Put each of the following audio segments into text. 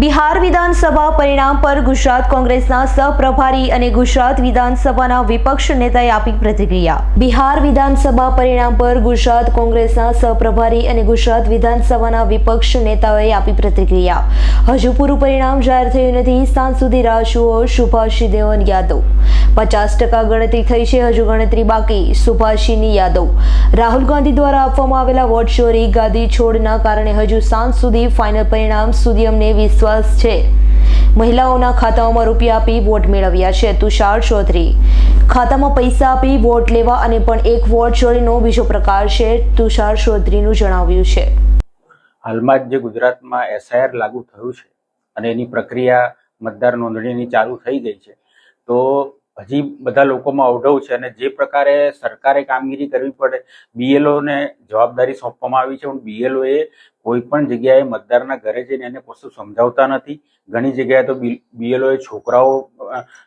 બિહાર વિધાનસભા પરિણામ પર ગુજરાત કોંગ્રેસના સહપ્રભારી અને ગુજરાત વિધાનસભાના વિપક્ષ નેતાએ આપી પ્રતિક્રિયા. બિહાર વિધાનસભા પરિણામ પર ગુજરાત કોંગ્રેસના સહપ્રભારી અને ગુજરાત વિધાનસભાના વિપક્ષ નેતાઓએ આપી પ્રતિક્રિયા. હજુ પૂરું પરિણામ જાહેર થયું નથી. સાંજ સુધી રાહ જુઓ. સુભાષી દેવન યાદવ. પચાસ ટકા ગણતરી થઈ છે, હજુ ગણતરી બાકી, સુભાષીની યાદવ રાહુલ ગાંધી દ્વારા આપવામાં આવેલા વોટ ચોરી ગાદી છોડના કારણે હજુ સાંજ સુધી ફાઇનલ પરિણામ સુધી અમને વિશ્વાસ છે. મહિલાઓના ખાતાઓમાં રૂપિયા આપી વોટ મેળવ્યા છે, તુષાર ચૌધરી. ખાતામાં પૈસા આપી વોટ લેવા અને પણ એક વોટ ચોરીનો બીજો પ્રકાર છે, તુષાર ચૌધરીનું જણાવ્યું છે. હાલમાં જ જે ગુજરાતમાં એસઆઈઆર લાગુ થયું છે અને એની પ્રક્રિયા મતદાર નોંધણીની ચાલુ થઈ ગઈ છે, તો હજી બધા લોકોમાં અવઢવ છે અને જે પ્રકારે સરકારે કામગીરી કરવી પડે બીએલઓને જવાબદારી સોંપવામાં આવી છે. પણ BLO એ કોઈ પણ જગ્યાએ મતદારના ઘરે જઈને એને કશું સમજાવતા નથી. ઘણી જગ્યાએ તો BLO એ છોકરાઓ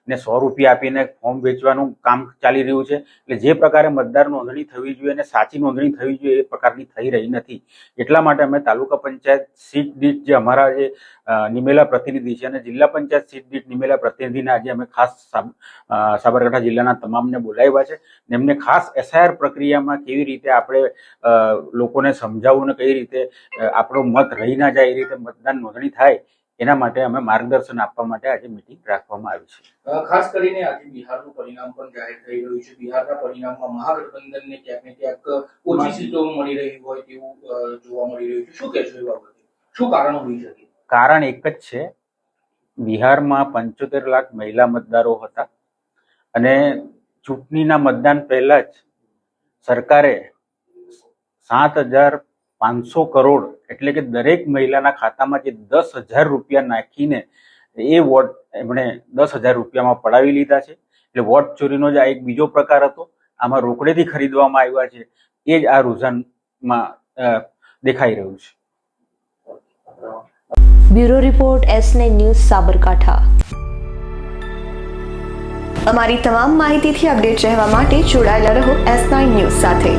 ને સો રૂપિયા આપીને ફોર્મ વેચવાનું કામ ચાલી રહ્યું છે. એટલે જે પ્રકારે મતદાર નોંધણી થવી જોઈએ અને સાચી નોંધણી થવી જોઈએ એ પ્રકારની થઈ રહી નથી. એટલા માટે અમે તાલુકા પંચાયત સીટ દીઠ જે અમારા જે નિમેલા પ્રતિનિધિ છે અને જિલ્લા પંચાયત સીટ દીઠ નિમેલા પ્રતિનિધિને આજે અમે ખાસ સાબ- સાબરકાંઠા જિલ્લાના તમામને બોલાવ્યા છે. એમને ખાસ એસઆઈઆર પ્રક્રિયામાં કેવી રીતે આપણે લોકોને સમજાવવું ને કઈ રીતે આપણો મત રહી ના જાય એ રીતે મતદાન નોંધણી થાય એના માટે અમે માર્ગદર્શન આપવા માટે આજે મિટિંગ રાખવામાં આવી છે. ખાસ કરીને આજે બિહારનું પરિણામ પણ જાહેર થઈ રહ્યું છે. બિહારના પરિણામમાં મહાગઠબંધનને ક્યાંક ને ક્યાંક ઓછી સીટો મળી રહી હોય તેવું જોવા મળી રહ્યું છે. શું કહેશો એ બાબતે? શું કારણ હોઈ શકે? કારણ એક જ છે બિહારમાં પંચોતેર લાખ મહિલા મતદારો હતા અને ચૂંટણીના મતદાન પહેલા જ સરકારે સાત હજાર પાંચસો કરોડ એટલે કે દરેક મહિલાના ખાતામાં જે દસ હજાર રૂપિયા નાખીને એ વોટ એમણે દસ હજાર રૂપિયામાં પડાવી લીધા છે. એટલે વોટ ચોરીનો જ આ એક બીજો પ્રકાર હતો. આમાં રોકડેથી ખરીદવામાં આવ્યા છે. એ જ આ રૂઝાનમાં દેખાઈ રહ્યું છે. બ્યુરો રિપોર્ટ એસને ન્યૂઝ સાબરકાંઠા. અમારી તમામ માહિતીથી અપડેટ રહેવા માટે જોડાયેલા રહો એસ નાઇન ન્યૂઝ સાથે.